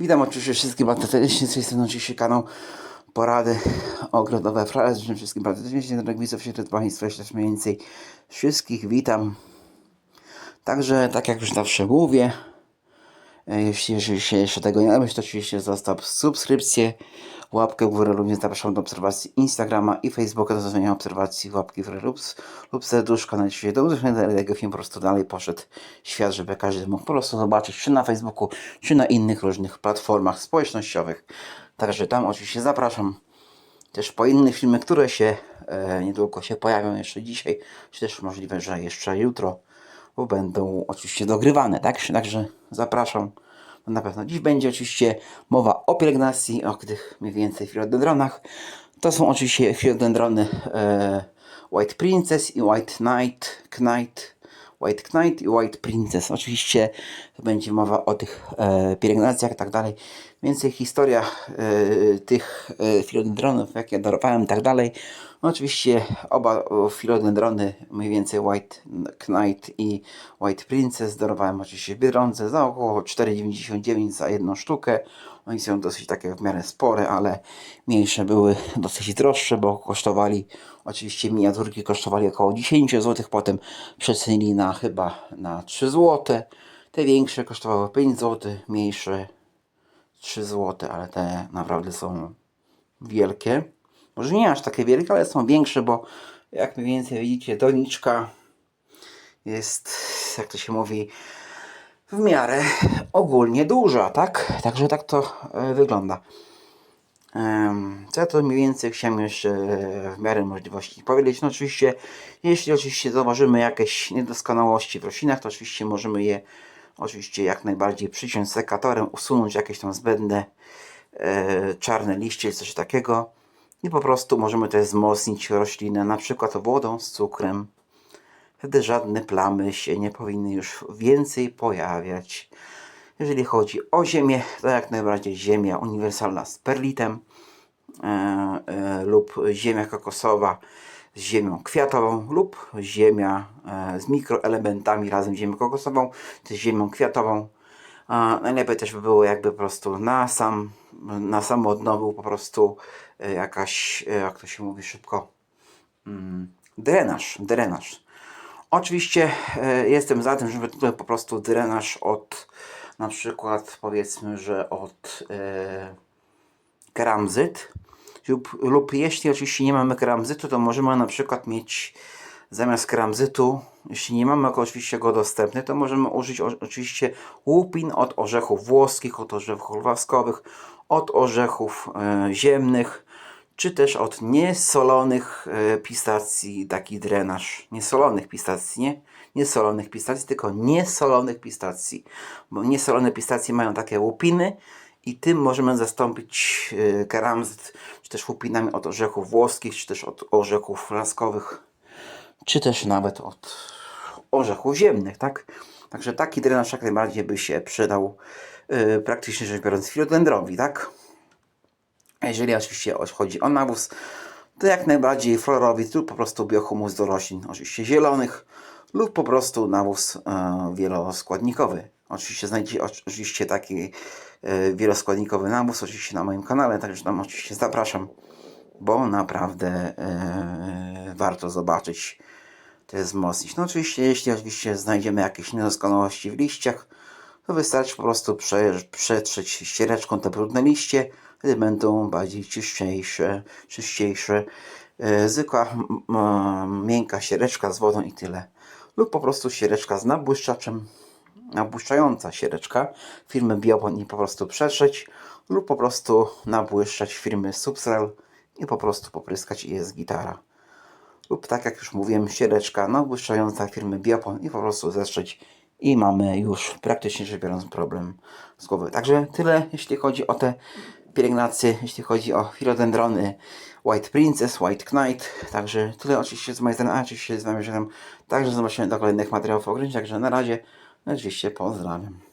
Witam oczywiście wszystkich bardzo serdecznie, z tej strony oczywiście kanał Porady Ogrodowe Frale. Życzę wszystkim bardzo serdecznie, drogi widzów, wśród Państwa jeszcze mniej więcej wszystkich witam. Także, tak jak już zawsze mówię, e, jeśli, jeżeli się jeszcze tego nie robisz, to oczywiście zostaw subskrypcję, łapkę w górę, również zapraszam do obserwacji Instagrama i Facebooka do zostawienia obserwacji, łapki w górę lub, lub serduszka na dzisiaj do udostępnienia tego film po prostu dalej poszedł świat, żeby każdy mógł po prostu zobaczyć, czy na Facebooku, czy na innych różnych platformach społecznościowych. Także tam oczywiście zapraszam też po innych filmach, które się e, niedługo się pojawią jeszcze dzisiaj, czy też możliwe, że jeszcze jutro, bo będą oczywiście dogrywane, tak? Także zapraszam. Na pewno dziś będzie oczywiście mowa o pielęgnacji, o tych mniej więcej filodendronach. To są oczywiście filodendrony e, White Princess i White Knight, Knight, White Knight i White Princess. Oczywiście będzie mowa o tych e, pielęgnacjach i tak dalej. Więcej historia e, tych e, filodendronów, jakie darowałem i tak dalej. No, oczywiście oba filodendrony, mniej więcej White Knight i White Princess darowałem oczywiście w Biedronce za około 4,99 za jedną sztukę. Oni są dosyć takie w miarę spore, ale mniejsze były dosyć droższe, bo kosztowali, oczywiście miniaturki kosztowali około 10 zł, potem przecenili na chyba na 3 zł. Te większe kosztowały 5 zł, mniejsze 3 zł, ale te naprawdę są wielkie. Może nie aż takie wielkie, ale są większe, bo jak mniej więcej widzicie, doniczka jest, jak to się mówi, w miarę ogólnie duża, tak? Także tak to e, wygląda. Co ja to mniej więcej chciałem jeszcze e, w miarę możliwości powiedzieć? No oczywiście, jeśli oczywiście zauważymy jakieś niedoskonałości w roślinach, to oczywiście możemy je oczywiście jak najbardziej przyciąć sekatorem, usunąć jakieś tam zbędne e, czarne liście, coś takiego i po prostu możemy też wzmocnić roślinę, na przykład wodą z cukrem. Wtedy żadne plamy się nie powinny już więcej pojawiać. Jeżeli chodzi o ziemię, to jak najbardziej ziemia uniwersalna z perlitem e, e, lub ziemia kokosowa z ziemią kwiatową lub ziemia e, z mikroelementami razem z ziemią kokosową, czy z ziemią kwiatową. A najlepiej też by było jakby po prostu na sam, na sam odnowu po prostu e, jakaś, e, jak to się mówi szybko, mm, drenaż, drenaż. Oczywiście e, jestem za tym, żeby tutaj po prostu drenaż od na przykład powiedzmy, że od e, keramzyt lub, lub jeśli oczywiście nie mamy keramzytu, to możemy na przykład mieć zamiast keramzytu, jeśli nie mamy oczywiście go dostępny, to możemy użyć oczywiście łupin od orzechów włoskich, od orzechów waskowych, od orzechów e, ziemnych, czy też od niesolonych e, pistacji, taki drenaż. Niesolonych pistacji, nie? Niesolonych pistacji, tylko niesolonych pistacji. Bo niesolone pistacje mają takie łupiny i tym możemy zastąpić e, keramzyt, czy też łupinami od orzechów włoskich, czy też od orzechów laskowych, czy też nawet od orzechów ziemnych, tak? Także taki drenaż jak najbardziej by się przydał, e, praktycznie rzecz biorąc, filodendrowi, tak? Jeżeli oczywiście chodzi o nawóz, to jak najbardziej florowy lub po prostu biohumus do roślin, oczywiście zielonych lub po prostu nawóz e, wieloskładnikowy. Oczywiście znajdziecie oczywiście taki wieloskładnikowy nawóz oczywiście na moim kanale, także tam oczywiście zapraszam, bo naprawdę e, warto zobaczyć, to jest wzmocnić. No oczywiście, jeśli oczywiście znajdziemy jakieś niedoskonałości w liściach, to wystarczy po prostu prze, przetrzeć ściereczką te brudne liście, wtedy będą bardziej czyściejsze, czyściejsze. E, zwykła miękka ściereczka z wodą i tyle. Lub po prostu ściereczka z nabłyszczaczem, nabłyszczająca ściereczka firmy Biopon i po prostu przetrzeć lub po prostu nabłyszczać firmy Subsel i po prostu popryskać i jest gitara lub tak jak już mówiłem, ściereczka no, błyszczająca firmy Biopon i po prostu zestrzeć i mamy już praktycznie rzecz biorąc problem z głowy. Także tyle jeśli chodzi o te pielęgnacje, jeśli chodzi o filodendrony White Princess, White Knight. Także tyle oczywiście z mojej strony, a oczywiście z Wami żegnam. Także zobaczymy do kolejnych materiałów o także na razie oczywiście pozdrawiam.